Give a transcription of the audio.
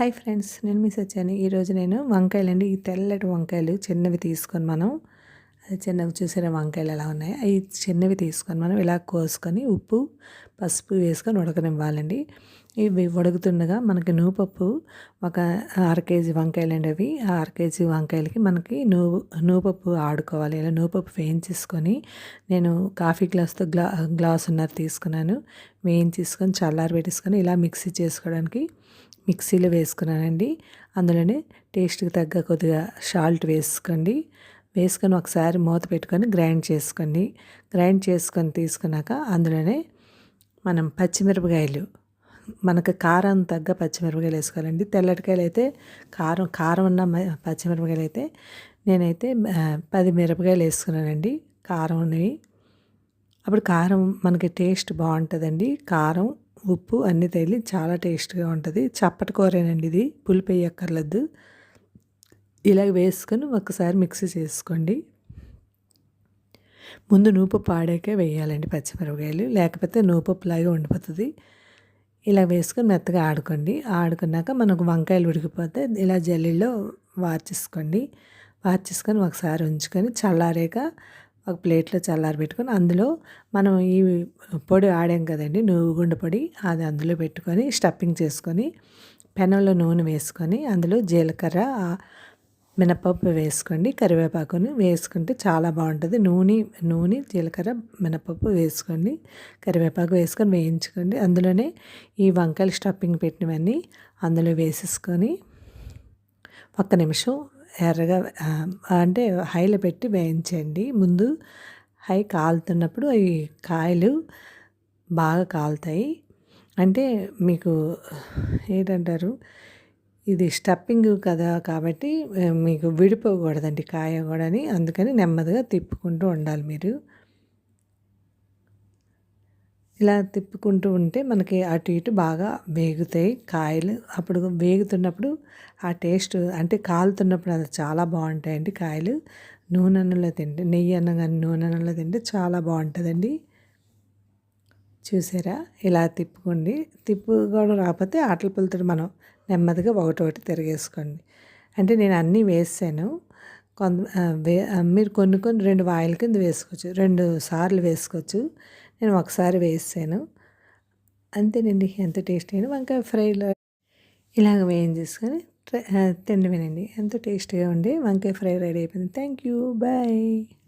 Hi friends నేను మీ వచ్చాను ఈరోజు నేను వంకాయలు అండి ఈ తెల్లటి వంకాయలు చిన్నవి తీసుకొని మనం అది చిన్నవి చూసిన వంకాయలు ఎలా ఉన్నాయి? అవి చిన్నవి తీసుకొని మనం ఇలా కోసుకొని ఉప్పు పసుపు వేసుకొని ఉడకనివ్వాలండి. ఇవి ఉడుకుతుండగా మనకి నూపప్పు ఒక అర కేజీ వంకాయలు అండి అవి ఆ అర కేజీ వంకాయలకి మనకి నువ్వు నూపప్పు ఆడుకోవాలి. ఇలా నూపప్పు వేయించేసుకొని నేను కాఫీ గ్లాస్తో గ్లా గ్లాస్ ఉన్నది తీసుకున్నాను. వేయించేసుకొని చల్లారి పెట్టేసుకొని ఇలా మిక్సీ చేసుకోవడానికి మిక్సీలో వేసుకున్నానండి. అందులోనే టేస్ట్కి తగ్గ కొద్దిగా సాల్ట్ వేసుకోండి. వేసుకొని ఒకసారి మూత పెట్టుకొని గ్రైండ్ చేసుకోండి గ్రైండ్ చేసుకొని తీసుకున్నాక అందులోనే మనం పచ్చిమిరపకాయలు మనకు కారం తగ్గ పచ్చిమిరపకాయలు వేసుకోవాలండి. తెల్లటికాయలు అయితే కారం కారం ఉన్న పచ్చిమిరపకాయలు అయితే నేనైతే పది మిరపకాయలు వేసుకున్నానండి కారం ఉన్నవి అప్పుడు కారం మనకి టేస్ట్ బాగుంటుందండి. కారం ఉప్పు అన్నీ తగిలి చాలా టేస్ట్గా ఉంటుంది. చప్పటి కూరేనండి ఇది పులిపెయ్యక్కర్లేదు ఇలా వేసుకొని ఒకసారి మిక్సీ చేసుకోండి. ముందు నూపప్పు పాడాకే వేయాలండి పచ్చిమిరపకాయలు. లేకపోతే నూపప్పులాగే ఉండిపోతుంది. ఇలా వేసుకొని మెత్తగా ఆడుకోండి. ఆడుకున్నాక మనకు వంకాయలు ఉడికిపోతే ఇలా జల్లీలో వార్చేసుకోండి. వార్చేసుకొని ఒకసారి ఉంచుకొని చల్లారాక ఒక ప్లేట్లో చల్లారి పెట్టుకొని అందులో మనం ఈ పొడి ఆడాం కదండి నువ్వు గుండె పొడి అది అందులో పెట్టుకొని స్టఫింగ్ చేసుకొని పెనంలో నూనె వేసుకొని అందులో జీలకర్ర మినపప్పు వేసుకోండి కరివేపాకుని వేసుకుంటే చాలా బాగుంటుంది. నూనె నూనె జీలకర్ర మినపప్పు వేసుకోండి కరివేపాకు వేసుకొని వేయించుకోండి. అందులోనే ఈ వంకాయలు స్టఫింగ్ పెట్టినవన్నీ అందులో వేసేసుకొని ఒక్క నిమిషం ఎర్రగా అంటే హైలో పెట్టి వేయించండి ముందు హై కాలుతున్నప్పుడు అవి కాయలు బాగా కాలుతాయి. అంటే మీకు ఏంటంటారు ఇది స్టప్పింగ్ కదా కాబట్టి మీకు విడిపోకూడదండి కాయ కూడాని. అందుకని నెమ్మదిగా తిప్పుకుంటూ ఉండాలి మీరు. ఇలా తిప్పుకుంటూ ఉంటే మనకి అటు ఇటు బాగా వేగుతాయి కాయలు. అప్పుడు వేగుతున్నప్పుడు ఆ టేస్ట్ అంటే కాలుతున్నప్పుడు అది చాలా బాగుంటాయండి కాయలు. నూనె అన్నంలో తింటే నెయ్యి అన్నం కానీ నూనె అన్నంలో తింటే చాలా బాగుంటుందండి. చూసారా? ఇలా తిప్పుకోండి. తిప్పుకోవడం రాకపోతే ఆటల పుల్లతో మనం నెమ్మదిగా ఒకటి ఒకటి తిరిగేసుకోండి. అంటే నేను అన్నీ వేసాను. కొంత మీరు కొన్ని కొన్ని రెండు వాయిల కింద వేసుకోవచ్చు. రెండు సార్లు వేసుకోవచ్చు. నేను ఒకసారి వేసాను. అంతేనండి ఎంత టేస్ట్ అయినా వంకాయ ఫ్రైలో ఇలాగ వేయించేసుకొని తిండమేనండి ఎంతో టేస్టీగా ఉండి వంకాయ ఫ్రై రెడీ అయిపోయింది. Thank you. బాయ్.